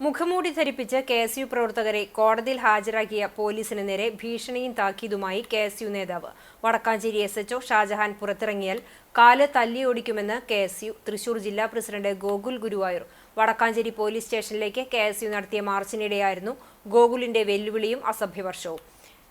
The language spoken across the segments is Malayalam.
മുഖംമൂടി ധരിപ്പിച്ച് കെ എസ് യു പ്രവർത്തകരെ കോടതിയിൽ ഹാജരാക്കിയ പോലീസിന് നേരെ ഭീഷണിയും താക്കീതുമായി കെ എസ് യു നേതാവ്. വടക്കാഞ്ചേരി എസ് എച്ച്ഒ ഷാജഹാൻ പുറത്തിറങ്ങിയാൽ കാൽ തല്ലിയൊടിക്കുമെന്ന് കെ എസ് യു. തൃശൂർ ജില്ലാ പ്രസിഡന്റ് ഗോകുൽ ഗുരുവായൂർ. വടക്കാഞ്ചേരി പോലീസ് സ്റ്റേഷനിലേക്ക് കെ എസ് യു നടത്തിയ മാർച്ചിനിടെയായിരുന്നു ഗോകുലിന്റെ വെല്ലുവിളിയും അസഭ്യവർഷവും.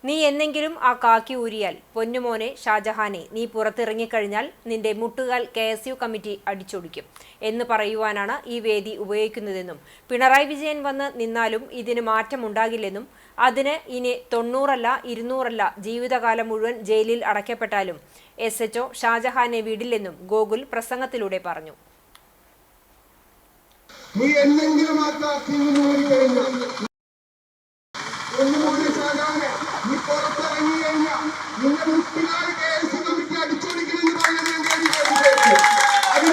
നീ എന്നെങ്കിലും ആ കാക്കി ഊരിയാൽ പൊന്നുമോനെ ഷാജഹാനെ നീ പുറത്തിറങ്ങിക്കഴിഞ്ഞാൽ നിന്റെ മുട്ടുകാൽ കെ എസ് യു കമ്മിറ്റി അടിച്ചൊടിക്കും എന്ന് പറയുവാനാണ് ഈ വേദി ഉപയോഗിക്കുന്നതെന്നും പിണറായി വിജയൻ വന്ന് നിന്നാലും ഇതിന് മാറ്റമുണ്ടാകില്ലെന്നും അതിന് ഇനി തൊണ്ണൂറല്ല ഇരുന്നൂറല്ല ജീവിതകാലം മുഴുവൻ ജയിലിൽ അടയ്ക്കപ്പെട്ടാലും എസ് എച്ച്ഒ ഷാജഹാനെ വിടില്ലെന്നും ഗോകുൽ പ്രസംഗത്തിലൂടെ പറഞ്ഞു. നീ എന്തെങ്കിലും ആ നിന്ന് ഓടിക്കഴിഞ്ഞാൽ ഒന്നുകൂടി സാധാരണ നീ പുറത്തിറങ്ങി കഴിഞ്ഞാൽ നിന്റെ മുട്ടിനാല് കേസ് കമ്മിറ്റി അടിച്ചോടിക്കണമെന്ന് പറയുന്നത്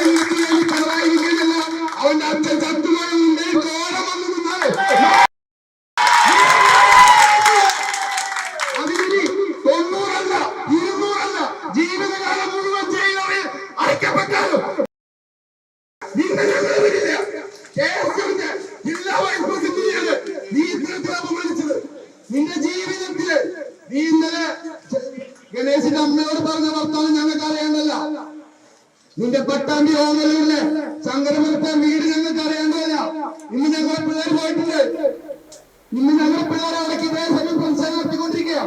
നീതി വേണ്ടി പിണറായി വിജയനല്ല അവന്റെ അച്ഛൻ ചത്തുപോയുണ്ട് കോലം വന്നു നിന്നാൽ അതിനി തൊണ്ണൂറല്ല ഇരുന്നൂറല്ല ജീവിതകാലം മുഴുവൻ ജയിലറിൽ അടയ്ക്കപ്പെട്ടാലും നിന്നെ ഞങ്ങൾ വിടില്ല. കേസിന്റെ ജില്ലാ വൈസ് പ്രസിഡന്റ് നീ ഇത്തരത്തിൽ അപമാനിച്ചത്. നിന്റെ ആണെങ്കിൽ നീ ഇന്നലെ ഗണേശിന്റെ അമ്മയോട് പറഞ്ഞ വർത്താനം ഞങ്ങൾക്ക് അറിയേണ്ടല്ല. നിന്റെ പട്ടാമ്പി ഓമലൂരിലെ ശങ്കരമരത്തെ വീട് ഞങ്ങൾക്ക് അറിയേണ്ടതല്ല ഇന്ന് ഞങ്ങളെ പിള്ളേർ പോയിട്ടുണ്ട്. ഇന്ന് ഞങ്ങളുടെ പിള്ളേർ അവിടെ സമയം സംസാരം നടത്തിക്കൊണ്ടിരിക്കുക